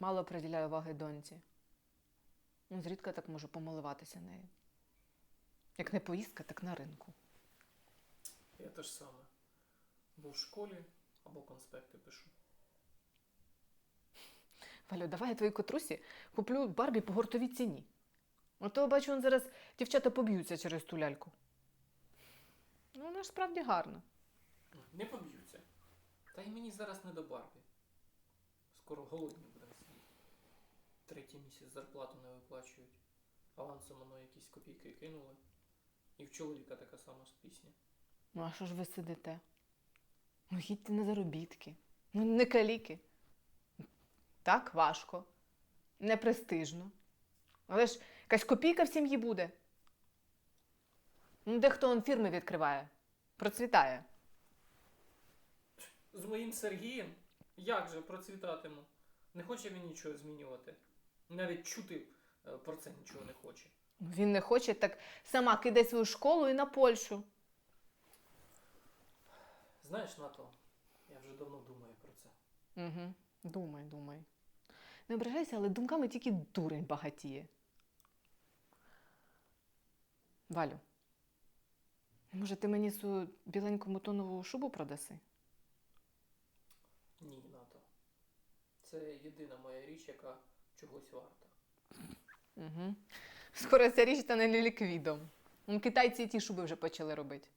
Мало приділяю уваги доньці. Ну, зрідка так можу помилуватися нею. Як не поїздка, так на ринку. Я те ж саме. Або в школі, або конспекти пишу. Валю, давай я твоїй котрусі куплю Барбі по гуртовій ціні. А то бачу, он зараз дівчата поб'ються через ту ляльку. Ну, вона ж справді гарна. Не поб'ються. Та й мені зараз не до Барбі. Скоро голодні сидіти. Третій місяць зарплату не виплачують. Авансом воно якісь копійки кинули. І в чоловіка така сама ж пісня. Ну, а що ж ви сидите? Ну, їдьте на заробітки. Ну, не каліки. Так важко, не престижно. Але ж якась копійка в сім'ї буде. Ну, дехто он фірми відкриває, процвітає. З моїм Сергієм? Як же процвітатиму? Не хоче він нічого змінювати. Навіть чути е, про це нічого не хоче. Він не хоче, так сама кидай свою школу і на Польщу. Знаєш, Нато, я вже давно думаю про це. Угу. Думай, думай. Не ображайся, але думками тільки дурень багатіє. Валю, може, ти мені свою біленьку мутонову шубу продаси? Ні, Нато. Це єдина моя річ, яка чогось варта. Угу. Скоро ця річ стане ліквідом. Китайці ті шуби вже почали робити.